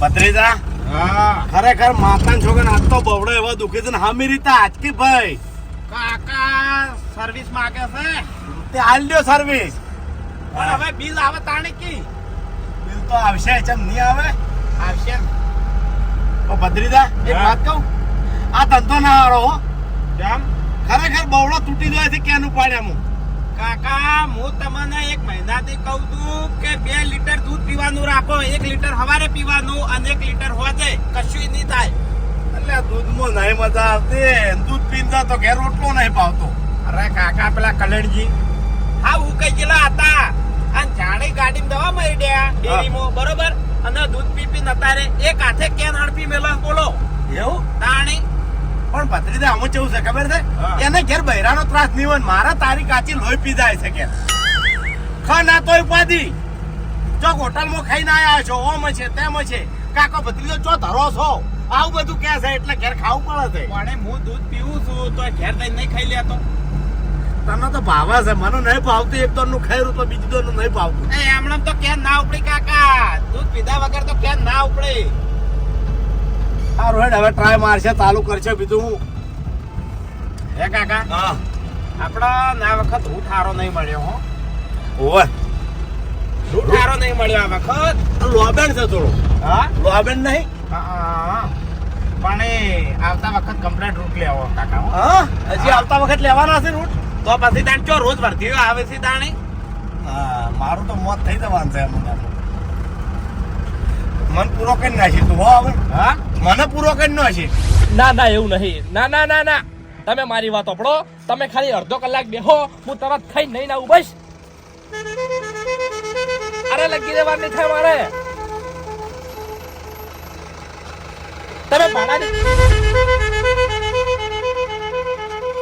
ભત્રીજા? હા. ખરેખર માતા છોકરા આજ તો બવડો એવો દુખે છે ને હમી રીતે આજકી ભાઈ. કાકા સર્વિસ માંગે છે? તે હાલ લ્યો સર્વિસ પણ હવે બિલ આવે તાણે કી? બિલ તો આવશે ચમ નહીં આવે. આવશે. ઓ ભત્રીજા એક. વાત કહું? આ ધંધો ના હારો હો. કેમ? ખરેખર બવડો તૂટી જાય છે કેનું પાડ્યા હું કાકા હું તમને એક મહિનાથી કહું છું કે બે લીટર દૂધ પીવાનું રાખો. એક લીટર સવારે પીવાનું અને એક લીટર હોજે. કશું નહીં થાય. એટલે દૂધમાં નહીં મજા આવતી દૂધ પીતા તો ઘેર રોટલો નહીં પાવતો અરે કાકા પેલા કલડજી હા હું કઈ ગયેલા હતા. અને જાણે ગાડી દવા મળી ગયા ડેરીમાં બરોબર? અને દૂધ પી પી નતારે. એક હાથે કેન હડપી મેલા બોલો. એવું? તાણી પણ ભત્રીજા આમાં કેવું છે ખબર છે? એને ઘેર બૈરાનો ત્રાસ નહીં હોય ને મારા તારી કાચી લોહી પી જાય છે કે. ખ ના તોય પાદી જો હોટલમાં ખાઈને આવ્યા છો ઓમ છે તેમ છે. કાકો ભત્રીજો ચો ધરો છો? આવું બધું કે છે એટલે ઘેર ખાવું પડે છે. પણ હું દૂધ પીવું છું તો ઘેર જઈને નહીં ખાઈ લેતો તને તો ભાવે છે મને નહીં ભાવતું એક દોરનું ખાયરું તો બીજું દોરનું નહીં ભાવતું. એ એમણે તો કેમ ના ઉપડી કાકા? દૂધ પીધા વગર તો કેમ ના ઉપડે? સારું હેડ હવે ટ્રાય મારશે ચાલુ કરશે બીજું હું. હે કાકા? હા. આપણા ના વખત ઉઠારો નહીં મળ્યો હો. ઓવે. ઠારો નહીં મળ્યો આ વખત. લોબેન છે થોડું. હા? લોબેન નહીં? હા. પણ એ આવતા વખત કમ્પ્લેટ રૂટ લેવો કાકા હા. હજી આવતા વખત લેવાના છે રૂટ તો પછી તાણ ચો રોજ ભરતી આવે છે તાણી હા મારું તો મોત થઈ જવાનું છે મને મન પૂરો કરી નાખી તું હો હવે. હા? મને પૂરો કરી નાખી ના ના એવું નહીં. ના ના ના ના. તમે મારી વાત સાંભળો તમે ખાલી અડધો કલાક બેહો. હું તરત ખાઈ નહીં આવું બસ. અરે લગી દેવા નહીં થાય મારે. તમે ભાડાની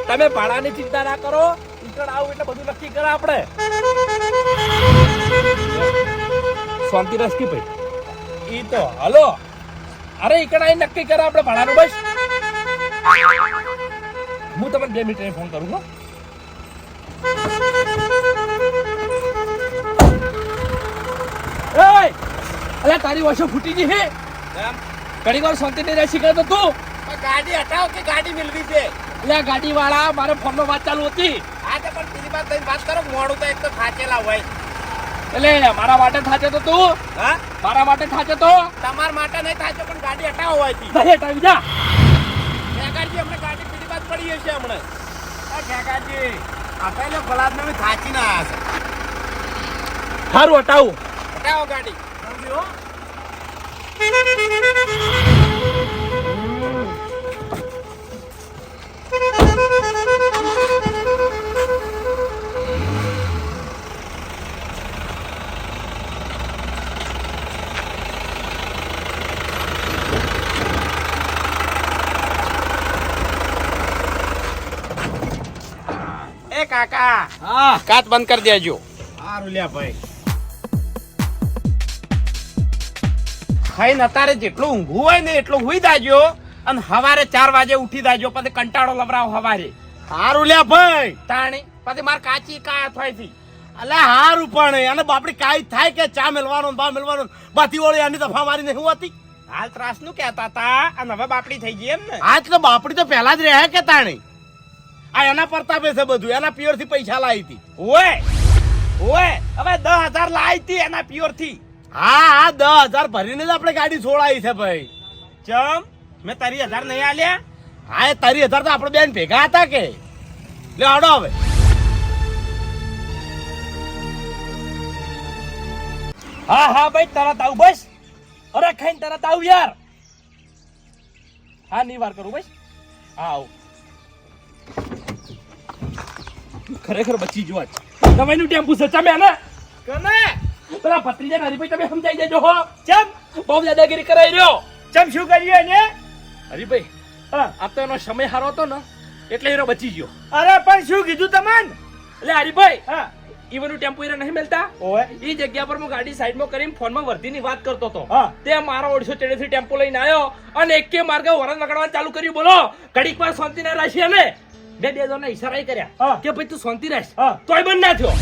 તમે ભાડાની ચિંતા ના કરો. ઈકડ આવું એટલે બધું નક્કી કરે આપણે. શાંતિ રસ કી ભાઈ. ઈ તો હલો. અરે ઈકડ આઈ નક્કી કરે આપણે ભાડાનું બસ. હું તમને બે મિનિટ ફોન કરું હો. એય! અલ્યા તારી વાસો ફૂટી ગઈ હે. ઘણી વાર શાંતિ નહીં રહેશી કરે તો તું. ગાડી હટાવ કે ગાડી મિલવી છે? અલ્યા ગાડી વાળા મારે ફોનમાં વાત ચાલુ હતી. હા તો પણ બીજી વાત વાત કરો મોડું તો એક તો થાચેલા હોય. એટલે મારા માટે થાચે તો તું. હા? મારા માટે થાચે તો. તમાર માટે નહીં થાચે પણ ગાડી હટાવો હોયથી દહે હટાવી જા. ખેગાજી અમને ગાડી બીજી વાત પડી હશે હમણાં. આ ખેગાજી આપણે ફલાદ ને થાચી ના આવ્યા છે. સારું હટાવું. હટાવો ગાડી. સમજ્યો હા. કાચ બંધ કરી દેજો. સારું લ્યા ભાઈ. ખાઈને અત્યારે જેટલું ઊંઘવું હોય ને એટલું હુઈ દાજો અને સવારે ચાર વાગે ઉઠી દાજો પછી કંટાળો લવરાવ હવારે સારું લ્યા ભાઈ. તાણી પછી માર કાચી કા થાયથી અલે હારું પણ અને બાપડી કાઈ થાય કે ચા મેલવાનો બા મેલવાનો બાતી ઓળી આની દફા મારી નહીં હોતી? હાલ ત્રાસનું કહેતા હતા અને હવે બાપડી થઈ ગઈ એમ ને. આજ તો બાપડી તો પહેલા જ રહે કે તાણી? આ એના પરતાપે છે બધું. એના પિયરથી પૈસા લાવી હતી. ઓય! ઓય! હવે દસ હજાર લાવી હતી એના પ્યોરથી હા હા દસ હજાર ભરીને જ આપણે ગાડી છોડાવી છે ભાઈ. ચમ મેં તારી હજાર નહીં આલ્યા? હા એ તારી હજાર તો આપણે બેન ભેગા હતા કે? લે હડો હવે. હા હા ભાઈ તરત આવું બસ. અરે ખાઈને તરત આવું યાર. હા નહીં વાર કરું બસ. હા આવું. ખરેખર બચી જો આજ દવાઈનું ટેમ્પુ છે ચમે ને? કને પેલા ભત્રીજા હરીભાઈ તમે સમજાઈ દેજો હો. ચમ! બહુ દાદાગીરી કરાઈ રહ્યો. ચમ શું કર્યું એને? હરીભાઈ. આ તો એનો સમય હારો હતો ને એટલે એનો બચી ગયો. અરે પણ શું કીધું તમને? એટલે હરીભાઈ હા. ઈવનનું ટેમ્પો એને નહીં મળતા ઓય એ જગ્યા પર હું ગાડી સાઈડમાં કરીને ફોનમાં વર્ધીની વાત કરતો હતો. હા. તે મારો ઓળસો ચડેથી ટેમ્પો લઈને આવ્યો અને એકે માર્ગે વરણ વગાડવાનું ચાલુ કર્યું. બોલો ઘડીક વાર શાંતિ ના રાખી અમે બે બે જણા ઈશારા કર્યા. કે ભાઈ તું શાંતિ રહેશ તોય બંધ ના થયો.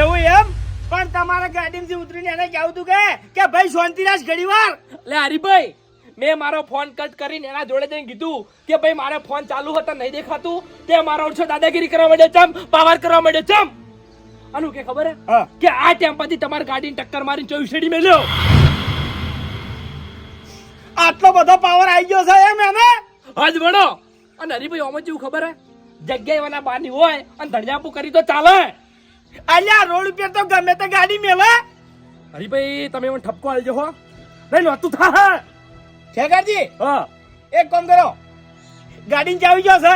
એવું એમ? પણ તમારા ગાડીમાંથી ઉતરીને એને કહેવું તું કે? કે ભાઈ રહેશ ઘડી વાર લે હરીભાઈ મેં મારો ફોન કટ કરીને એના જોડે જઈને કીધું કે ભાઈ મારે ફોન ચાલુ હતો નહીં દેખાતું. તે મારો ઓછો દાદાગીરી કરવા માંડ્યો ચમ. પાવર કરવા માંડ્યો ચમ. આનું કે ખબર હે. કે આ ટેમ્પાથી તમારી ગાડીને ટક્કર મારીને ચોવીસ શેડી મેલ્યો. આટલો બધો પાવર આવી ગયો છે એમ એને? હજ ભણો. અને હરીભાઈ ઓમાં જેવું ખબર હે? જગ્યા એવાના બાની હોય અને ધણજાપુ કરી તો ચાલે. અલ્યા રોડ ઉપર તો ગમે તે ગાડી મેલે. હરીભાઈ તમે મને ઠપકો આલજો હો. નહીં નહોતું થા શેખરજી હા. એક કામ કરો. ગાડી ચાવી ગયો છે.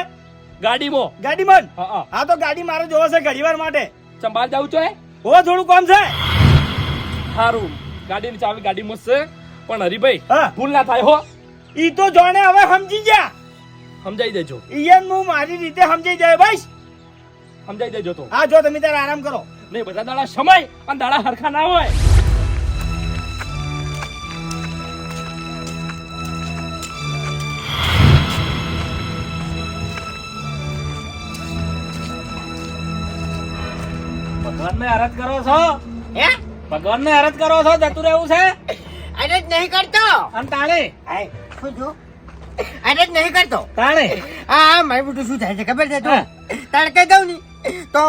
ગાડીમાં. ગાડીમાં? જ? હા. તો ગાડી મારે જોવો છે ઘડીવાર માટે. સંભાળ જાવ છો હો? થોડું કામ છે. સારું ગાડીની ચાવી ગાડીમાં જ છે. પણ હરીભાઈ ભૂલ ના થાય હો. ઈ તો જોણે હવે સમજી ગયા. સમજાઈ દેજો. ઈયન હું મારી રીતે સમજાઈ જાય ભાઈ સમજાઈ દેજો તો. હા જો તમે તારે આરામ કરો. નહીં બધા દાડા સમય અને દાડા હરખા ના હોય. ભગવાનને અરજ કરો છો? હે? ભગવાનને અરજ કરો છો? જતું રહેવું છે? જ નહીં કરતો. અને તાણે? આય, શું છું? અરે નહીં કરતો. તાણે? હા મારું બધું શું થાય છે ખબર છે તું? તડકે જાઉં ની તો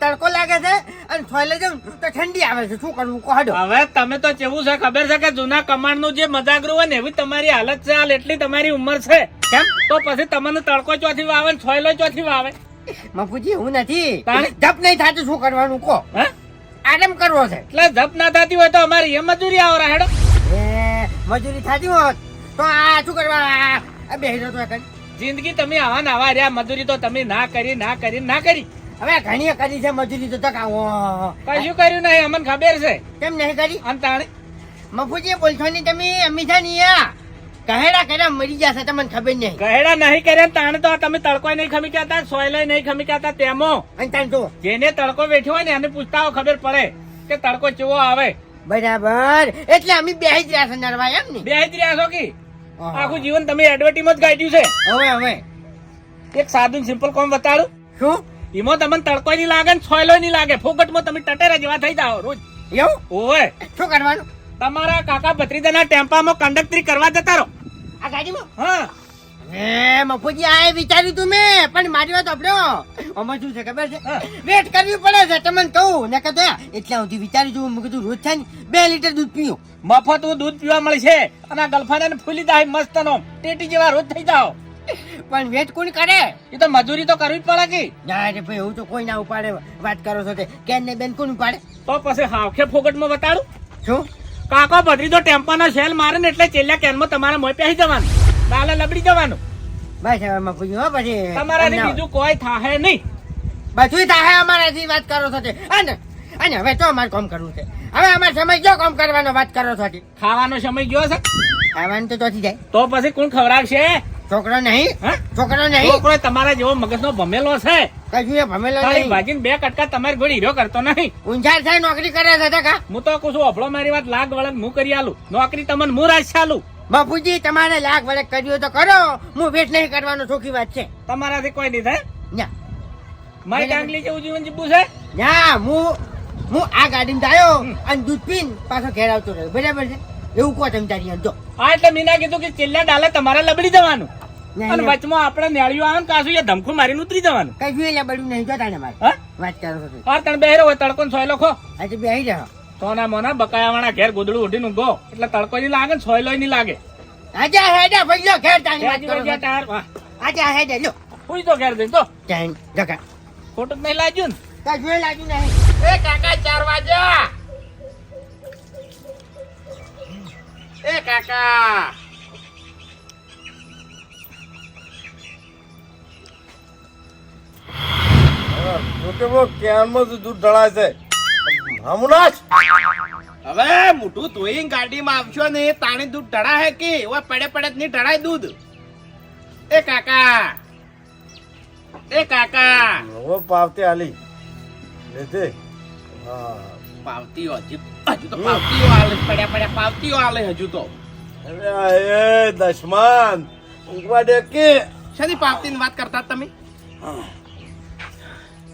તડકો લાગે છે અને છોલે જાઉં તો ઠંડી આવે છે. શું કરવું? કહો હવે તમે તો કેવું છે ખબર છે કે જૂના કમાન્ડનું જે મજાકરું હોય ને એવી તમારી હાલત છે હાલ એટલી તમારી ઉંમર છે. કેમ? તો પછી તમને તડકો ચોથી વાવે ને છોયલો ચોથી વાવે. મફુજી હું નથી? જપ નહીં થતું શું કરવાનું? કહો. હે? આરામ કરવો છે. એટલે જપ ના થતી હોય તો અમારી એ મજૂરી આવરા હેડો. એ મજૂરી થતી હોત. તો આ શું કરવા આ- બેસી જતો એકન. જિંદગી તમે આવા ને આવા રહ્યા મજૂરી તો તમે ના કરી ના કરી ના કરી. હવે ઘણી કરી છે મજૂરી તો તક આવો કશું કર્યું નહીં અમને ખબર છે. કેમ નહીં કરી? અને તાણે મફુજી બોલશો નહીં તમે અમીઠા નહીં આ કહેડા કર્યા મરી જશે તમને ખબર નહીં. ગહેડા નહીં કર્યા તાણે તો તમે તડકો નહીં ખમી કહેતા સોયલો નહીં ખમી કહેતા તેમો. અને તાન જો જેને તડકો બેઠ્યો હોય ને એને પૂછતા હોય ખબર પડે કે તડકો ચેવો આવે. બરાબર. એટલે અમે બે જ રહ્યા છે નરવા એમ ને? બે જ રહ્યા છો કે? હા. આખું જીવન તમે એડવર્ટીમાં જ ગાડ્યું છે. હવે હવે. એક સાદું સિમ્પલ કોમ બતાડું. શું? એમાં તમને તડકો નહીં લાગે ને છોયલો નહીં લાગે. ફોકટમાં તમે ટટેરા જેવા થઈ જાઓ રોજ. એવું? ઓવે. શું કરવાનું? તમારા કાકા ભત્રીજાના ટેમ્પામાં કંડક્ટરી કરવા જતા રહો. આ ગાડીમાં? હા. એ મફુજી આ વિચાર્યું તું મેં પણ મારી વાત આપડો આમાં શું છે ખબર છે? વેટ કરવી પડે છે તમને કહું. ને કહેતો એટલા સુધી વિચાર્યું જોઉં મેં કીધું રોજ થાય બે લીટર દૂધ પીવું મફત દૂધ પીવા મળશે અને આ ગલફાને ફૂલી જાય મસ્ત નો ટેટી જેવા રોજ થઈ જાઓ. પણ વેટ કોણ કરે? એ તો મજૂરી તો કરવી જ પડે કે. ના રે ભાઈ એવું તો કોઈ ના ઉપાડે વાત કરો છો કે કેન ને બેન કોણ ઉપાડે? તો પછી હાવખે ફોકટમાં બતાડું શું? કાકો તો ટેમ્પાનો શેલ મારે ને એટલે છેલ્લા કેનમાં તમારા મોય પહેરી જવાનું. દાલે લબડી જવાનું. બસ હવે મફુજી હો પછી તમારાથી બીજું કોઈ થાહે નહીં. બધું થાય અમારાથી વાત કરો છો તે. અને અને હવે તો અમારે કામ કરવું છે? હવે અમારે સમય જો કામ કરવાનો વાત કરો છો તે? ખાવાનો સમય ગયો છે? ખાવાનું તો ચોથી જાય. તો પછી કોણ ખવડાવશે? છોકરો નહીં? હા? છોકરો નહીં? છોકરો તમારા જેવો મગજનો ભમેલો છે. કશું એ ભમેલો નહીં. ભાજીને બે કટકા તમારી ગોળી હીરો કરતો નહીં. ઊંઝાર થાય નોકરી કરે છે કા? હું તો કહું છું અભળો મારી વાત લાગ વળગ હું કરી આલું. નોકરી તમને હું રાજ ચાલું બાપુજી તમારે લાખ વડે કર્યું તો કરો. હું વેટ નહીં કરવાનો સુખી વાત છે. તમારાથી કોઈ નહીં થાય? ના મારી ડાંગલી જેવું જીવન જીવવું છે? ના હું હું આ ગાડીમાં આવ્યો અને દૂધ પીને પાછો ઘેર આવતો રહ્યો. બરાબર છે? એવું કહો તમે તારી જો હા એટલે મીના કીધું કે છેલ્લા ડાલે તમારે લબડી જવાનું. અને વચમાં આપણે નેળિયું આવે ને કાશું એ ધમખું મારીને ઉતરી જવાનું. કઈ જોઈએ લબડ્યું નહીં જોતા ને મારે. વાત કરો હા તણ બેહરો હોય તડકો સોયલો ખો આજે બેહી જાઓ સોના મોના બકાયા વાળા ઘેર ગોદડું ઉઠીને ગો એટલે તડકો નહીં લાગે ને સોયલો નહીં લાગે. આજે હેડે ભાઈ લો ઘેર તારી વાત કરો વળી છો. ટાયર વાહ, આજે હેડે લો હુઈ તો ઘેર જઈને તો ટાઈમ જગા. ખોટું નહીં લાગ્યું ને? લાગ્યું નહીં. એ કાકા ચાર વાગ્યા. એ કાકા. દૂધ ઢળાય છે? હમણાં હવે મોટું ધોઈને ગાડીમાં આવશો ને તાણી દૂધ ઢળા હે કે? એવા પડે પડે જ નહીં ઢળાય દૂધ. એ કાકા! એ કાકા! હવે પાવતી આલી. લેતે હા. પાવતીઓ હજી હજુ તો પાવતીઓ આલે પડ્યા પડ્યા પાવતીઓ આલે હજુ તો. અરે એ દશમાન ઊંઘવા દે કે? શાની પાવતીની વાત કરતા તમે? હા.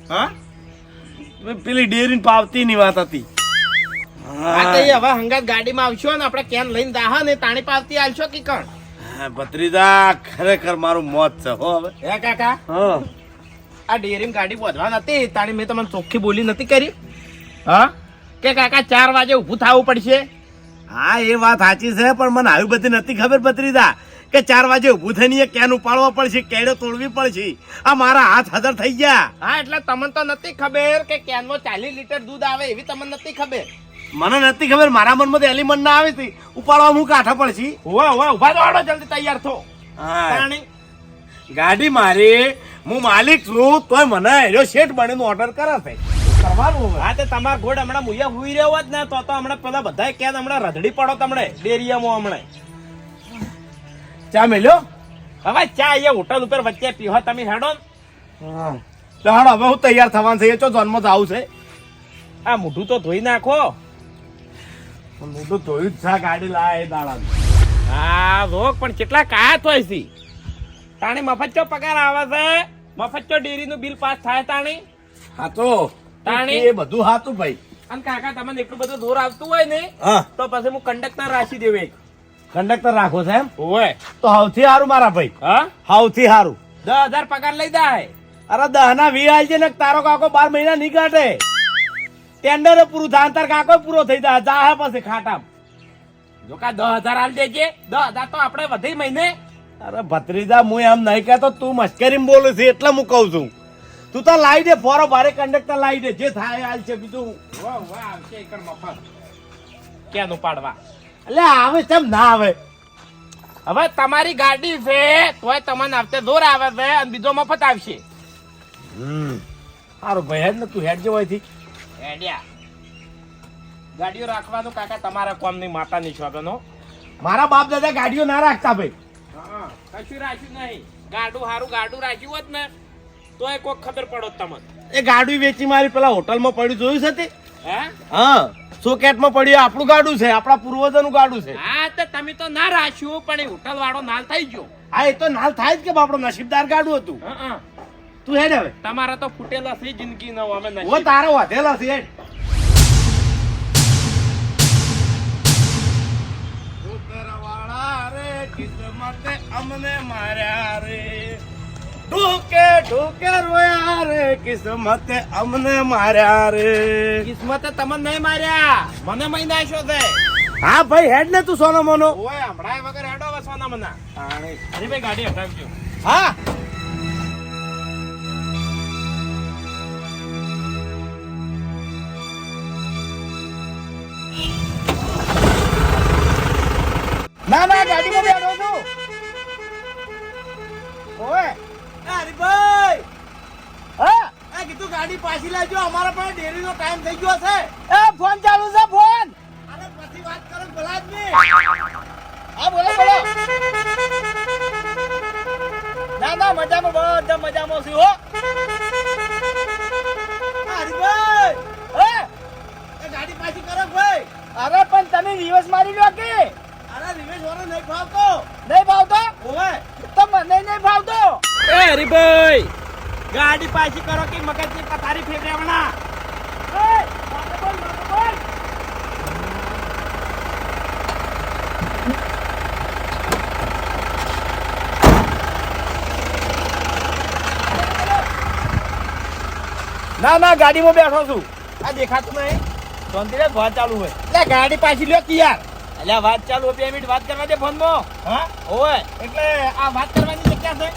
હા? પેલી ડેરી પાવતી ની વાત હતી. હવે હંગાત ગાડીમાં આવશો ને આપણે કેન લઈને દાહ ને તાણી પાવતી આવશો કે કણ? હા, ભત્રીજા ખરેખર મારું મોત છે હો હવે. હે કાકા? હા. આ ડેરી ગાડી બોધવા નથી તાણી મેં તમને ચોખ્ખી બોલી નથી કરી. હા? કે કાકા ચાર વાગે ઊભું થવું પડશે? હા એ વાત સાચી છે પણ મને આવી બધી નથી ખબર ભત્રીજા. કે ચાર વાગે ઊભું થઈને કેન ઉપાડવો પડશે કેડો તોડવી પડશે. આ મારા હાથ હજાર થઈ ગયા. હા એટલે તમને તો નથી ખબર કે કેનમાં ચાલીસ લીટર દૂધ આવે એવી તમને નથી ખબર? મને નથી ખબર મારા મનમાં તો એલિમન ના આવી હતી ઉપાડવા હું કાઠા પડશે? હોવા હોવા ઊભા હાલો જલ્દી તૈયાર થો. ગાડી મારી હું માલિક છું તોય મને એનો શેઠ બનીને ઓર્ડર કરે છે. કરવાનું હા તે તમારા ઘોડ હમણાં મુયા હુઈ રહ્યો જ ને તો તો હમણાં પેલા બધા કે હમણાં રધડી પડો તમને ડેરીયામાં હમણાં. ચા મેલ્યો? હવે ચા અહીંયા હોટલ ઉપર વચ્ચે પીહો તમે હેડો. તો હાડો હવે હું તૈયાર થવાનું છે એ ચો જન્મ જ આવું છે. આ મોઢું તો ધોઈ નાખો. મોઢું ધોયું જ છે ગાડી લાય દાડા. હા રોક પણ કેટલા કાયા તોય છે. તાણે મફત ચો પગાર આવે છે. મફત ચો ડેરી નું બિલ પાસ થાય તાણી. હા તો તાણી? એ બધું હાતું ભાઈ. અને કાકા તમને એટલું બધું દૂર આવતું હોય ને તો પછી હું કંડક્ટર રાખી દેવું એક. કંડક્ટર રાખો છે એમ? ઓય. તો સૌથી સારું મારા ભાઈ. હા? સૌથી સારું દસ હજાર પગાર લઈ જાય. અરે દહના વી આલ છે ને તારો કાકો બાર મહિના નહીં કાઢે. ટેન્ડર પૂરું થાય તાર કાકો પૂરો થઈ જાય. જા હે પછી ખાટામ. જો કા દસ હજાર આલ દેજે દસ હજાર તો આપણે વધી મહિને. અરે ભત્રીજા હું એમ નહીં કહેતો તું મશ્કરીમાં બોલું છે એટલે હું કહું છું. તું તો લાવી દે ફોરો ભારે કંડક્ટર લાવી દે. જે થાય હાલ છે બીજું. વાહ વાહ આવશે એકર મફત. ક્યાંનું પાડવા? એટલે આવે તેમ ના આવે? હવે તમારી ગાડી છે તોય તમને આવતે દોર આવે છે અને બીજો મફત આવશે. હમ. સારું ભાઈ હેડ ને તું હેડ જેવો થી હેડ્યા. ગાડીઓ રાખવાનું કાકા તમારા કોમની માતાની શોભનો મારા બાપ દાદા ગાડીઓ ના રાખતા ભાઈ. કશું રાખ્યું નહીં. ગાડું હારું ગાડું રાખ્યું હોત ને તોય કોક ખબર પડો તમને. એ ગાડી વેચી મારી પેલા હોટલમાં પડ્યું જોયું છે તે? હે? હા. સોકેટમાં પડ્યું આપણું ગાડું છે આપણા પૂર્વજોનું ગાડું છે. હા તો તમે તો ના રાખ્યું પણ એ હોટલ વાળો નાલ થઈ ગયો. હા એ તો નાલ થાય જ કે બાપડો નસીબદાર ગાડું હતું. હં, હં. તું હેડ હવે. તમારા તો ફૂટેલા છે જિંદગી નો અમે ઓ તારો વધેલા છે હેડ. ઉતરવાળા રે કિસ્મતે અમને માર્યા રે. ઢોકે ઢોકે રોયા રે કિસ્મતે અમને માર્યા રે. કિસ્મતે તમને નહીં માર્યા. મને મહી નાખ્યો છે. હા ભાઈ હેડ ને તું સોનો મોનો ઓય હમણાં વગર હેડો વસવાના મના હરીભાઈ ગાડી હટાવજો. હા. ના ના ગાડીમાં બેઠો છું. ગાડી પાછી લાવજો અમારે પણ ડેરીનો ટાઈમ થઈ ગયો છે. એ ફોન ચાલુ છે ફોન. અરે પછી વાત કરો ભલા આદમી હા બોલો બોલો. ના ના મજામાં બધા મજામાં છું હો. હરીભાઈ. હે? એ ગાડી પાછી કરો ભાઈ. અરે પણ તમે રિવર્સ મારી લો કે? અરે રિવર્સ વાળો નહીં ભાવતો નહીં ભાવતો ઓવે તો મને નહીં ભાવતો એ હરીભાઈ. ગાડી પાછી કરો કે મગજની પથારી માથે બોલ, ના ના ગાડીમાં બેઠો છું. આ દેખાતું નહીં. શાંતિથી વાત ચાલુ હોય. એટલે ગાડી પાછી લ્યો કે યાર એટલે વાત ચાલુ હોય બે મિનિટ વાત કરવા દે ફોનમાં. હા? ઓય એટલે આ વાત કરવાની જગ્યા છે?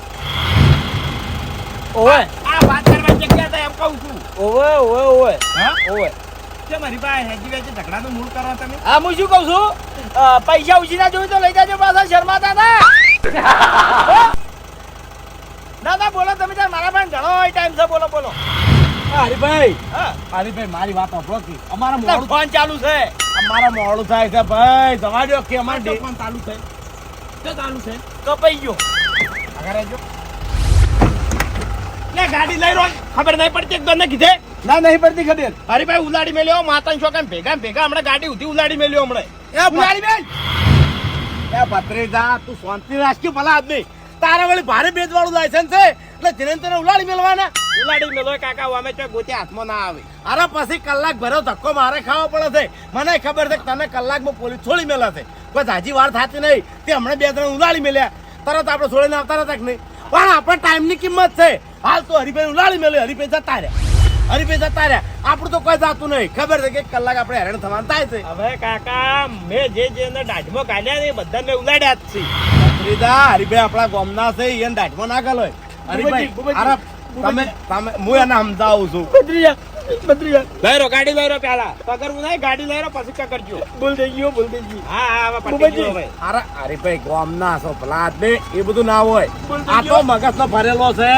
ઓય આ વાત કરવાની જગ્યા છે એમ કહું છું. ઓવે ઓવે ઓવે. હા? ઓવે. કે મારી પાસે હેજી વેચી ઝઘડાનું મૂળ કરો તમે. હા હું શું કહું છું? પૈસા ઉછીના જોઈ તો લઈ જાજો પાછા શર્માતા ના બોલો તમે તાર મારા પાસે ઘણો ટાઈમ છે બોલો બોલો. હરીભાઈ હા. હરીભાઈ મારી વાત સાંભળો કે અમારા મોડું ફોન ચાલુ છે. અમારા મોડું થાય છે ભાઈ. તમારી કે અમારે પણ ચાલુ છે. શું ચાલુ છે. કપાઈ ગયો. આગળ લે ગાડી લઈ રહ્યો. ખબર નહીં પડતી એકદમ કીધે? ના નહીં પડતી ખબર. હરીભાઈ ઉલાડી મેલ્યો માતા છો કેમ ભેગા ભેગા? હમણાં ગાડી ઉધી ઉલાડી મેલ્યો હમણાં. એ ઉલાડી મેલ. એ ભત્રીજા તું શાંતિ રાખ ભલા આદમી. તારા વળી ભારે ભેજવાળું લાયસન્સ છે. એટલે જેને તેને ઉલાડી મેળવાના ઉલાડી મેલો કાકા અમે તો ગોતે હાથમાં ના આવે. અરે પછી કલાક ભરો ધક્કો મારે ખાવો પડે છે. મને ખબર છે કે તને કલાકમાં પોલીસ છોડી મેળા છે. કોઈ હાજી વાર થતી નહીં. તે હમણાં બે ત્રણ ઉલાડી મેલ્યા. તરત આપણે છોડીને આવતા નતા કે નહીં? પણ આપણે ટાઈમની કિંમત છે. હાલ તો હરિભાઈ ઉલાડી મેલ્યો હરિભાઈ જતા રહ્યા. હરિભાઈ જતા રહ્યા. આપણું તો કોઈ જાતું નહીં. ખબર છે કે એક કલાક આપણે હેરાન થવાનું થાય છે. હવે કાકા મેં જે જે દાઢમો કાઢ્યા ને એ બધા મેં ઉલાડ્યા જ છે. ફરીદા હરિભાઈ આપણા ગામના છે એને દાઢમો ના ગયો હરિભાઈ તમે તમે હું એને સમજાવું છું. બદ્રીયા બદ્રીયા લઈ રો ગાડી લઈ રો પેલા પકડવું નહીં ગાડી લઈ રો પછી કકડજો ભૂલ થઈ ગયો ભૂલ થઈ ગઈ હા હા હવે પટી ગયો હવે. અરે હરિભાઈ ગામના છો ભલા આદમી એ બધું ના હોય. આ તો મગજનો ભરેલો છે.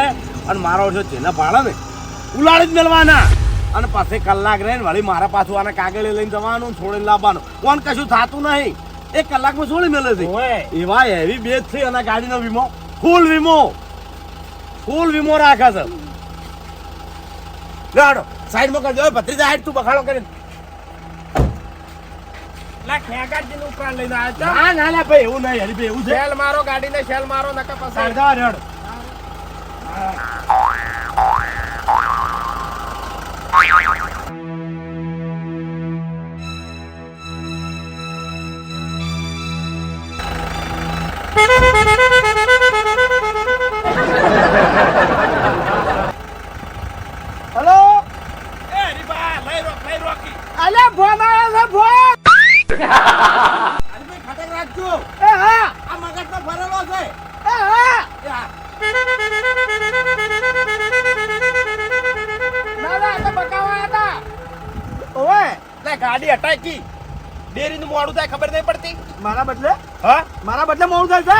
અને મારો છે જેને ભાડે ને ઉલાડી જ મેળવાના. અને પછી કલાક રહીને વળી મારા પાછું આને કાગળે લઈને જવાનું છોડીને લાવવાનું. કોણ કશું થતું નહીં. એક કલાકમાં છોડી મેળે છે એવા હેવી બેજ છે અને ગાડીનો વીમો. ફૂલ વીમો. ફૂલ વીમો રાખે છે. લાડો સાઈડમાં કરજો. ભત્રીજા હાઈટ તું બખાડો કરીને. નું ના ભાઈ એવું નહીં. હરીભાઈ એવું છે. શેલ મારો ગાડીને શેલ મારો નકર પસાર રેડ મોડું થાય ખબર નહીં પડતી? મારા બદલે? હા? મારા બદલે મોડું થાય છે?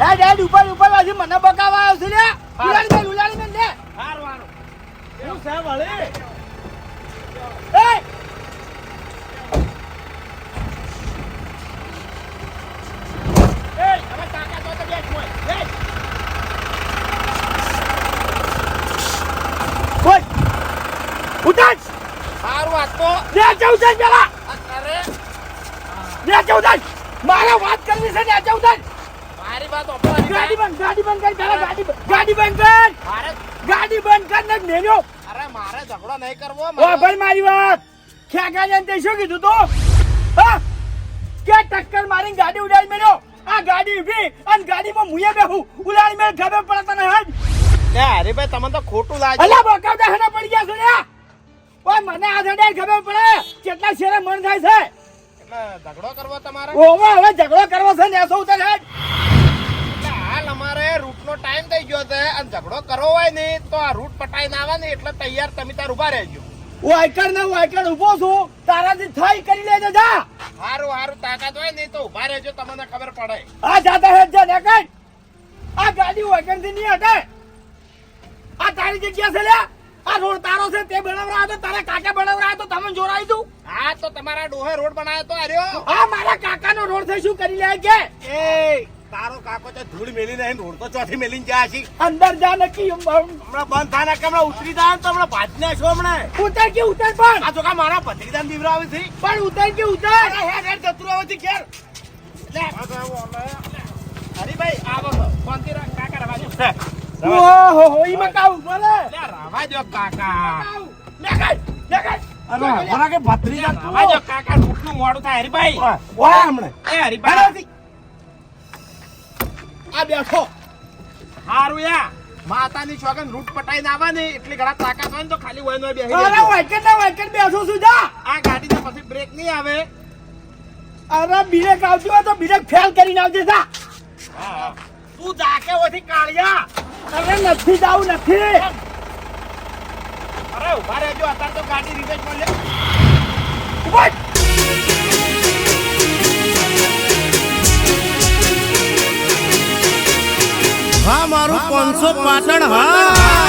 હે ડેડ ઉપર ઉપર હજી મને બકાવા આવ્યો છે લે ઉલાડી દે ઉલાડી દે લે. હારું હારું શું છે વળી? એ. ઉતાર હારું આ તો. પેલા. કરે લે ચૌદન મારે વાત કરવી છે લે ચૌદન મારી વાત ઓપરા ગાડી બંધ ગાડી બંધ કર પેલા ગાડી બંધ- ગાડી બંધ કર! મારે ગાડી બંધ કર ને મેલ્યો. અરે મારે ઝઘડો નહીં કરવો ઓ ભાઈ મારી વાત. ખ્યા જન તે શું કીધું તો? હા? કે ટક્કર મારીને ગાડી ઉડાડી મેલ્યો? આ ગાડી ઊભી અને ગાડીમાં મુયે બેહું. ઉલાડી મેળ ખબર પડે તને હજ લે ભાઈ તમને તો ખોટું લાગે. અલ્યા દે હને પડી ગયા છો ને ઓય મને આ જડે ખબર પડે. કેટલા શેરે મન થાય છે. ઝઘડો કરવો તમારે? ઓવો હવે ઝઘડો કરવો છે ને એસો ઉતર હેડ હાલ અમારે રૂટનો ટાઈમ થઈ ગયો છે અને ઝઘડો કરવો હોય ને તો આ રૂટ પટાઈને આવે ને એટલે તૈયાર તમે તાર ઊભા રહેજો. વાયકર ને હું વાયકર ઊભો છું. તારાથી થઈ કરી લેજો જા. હારું હારું તાકાત હોય ને તો ઊભા રહેજો તમને ખબર પડે. આ જાતા હેડ જા નેકડ આ ગાડી વાયકરથી નહીં હટે. આ તારી જગ્યા છે લ્યા. આ રોડ તારો છે તે બનાવરા તો તારા કાકા બનાવરા હતો તમને જોરાઈ દઉં? હા તો તમારા ડોહે રોડ બનાવ્યો તો આર્યો. હા મારા કાકાનો રોડ છે શું કરી લે કે એ તારો કાકો તો ધૂળ મેલી નહીં રોડ તો ચોથી મેલીને ગયા છે. અંદર જા નકી હમણાં બંધ થાય ને કે હમણાં ઉતરી જાય તો હમણાં ભાજી છો હમણાં. ઉતર કે ઉતર પણ? આ જો કા મારા દીવરા આવે છે? પણ ઉતર કે ઉતર? અરે હેડ હેડ જતું આવે છે ઘેર હરીભાઈ આવો શાંતિ રાખ કાકા રવા ઓહો હો ઈ મકાઉ બોલે લે રવા દો કાકા નેકડ નેકડ અરે હમણાં કે ભત્રીજા તું રવા દો કાકા રૂટનું મોડું થાય હરીભાઈ વાહ હમણાં એ હરીભાઈ આ બેઠો હારું યા માતાની છોકન રૂટ પટાઈને આવે ને એટલી તાકાત હોય ને તો ખાલી હોય નો ને વાયકર છું આ ગાડીને પછી બ્રેક નહીં આવે. અરે બીરેક આવતી હોય તો બીરેક ફેલ કરીને આવજે તું જાકે ઓથી કાળિયા. અરે નથી જાવું નથી. અરે ઊભા રહેજો અત્યારે તો ગાડી રિવેજ મળે ઊભો. હા મારું પાંચસો પાટણ હા.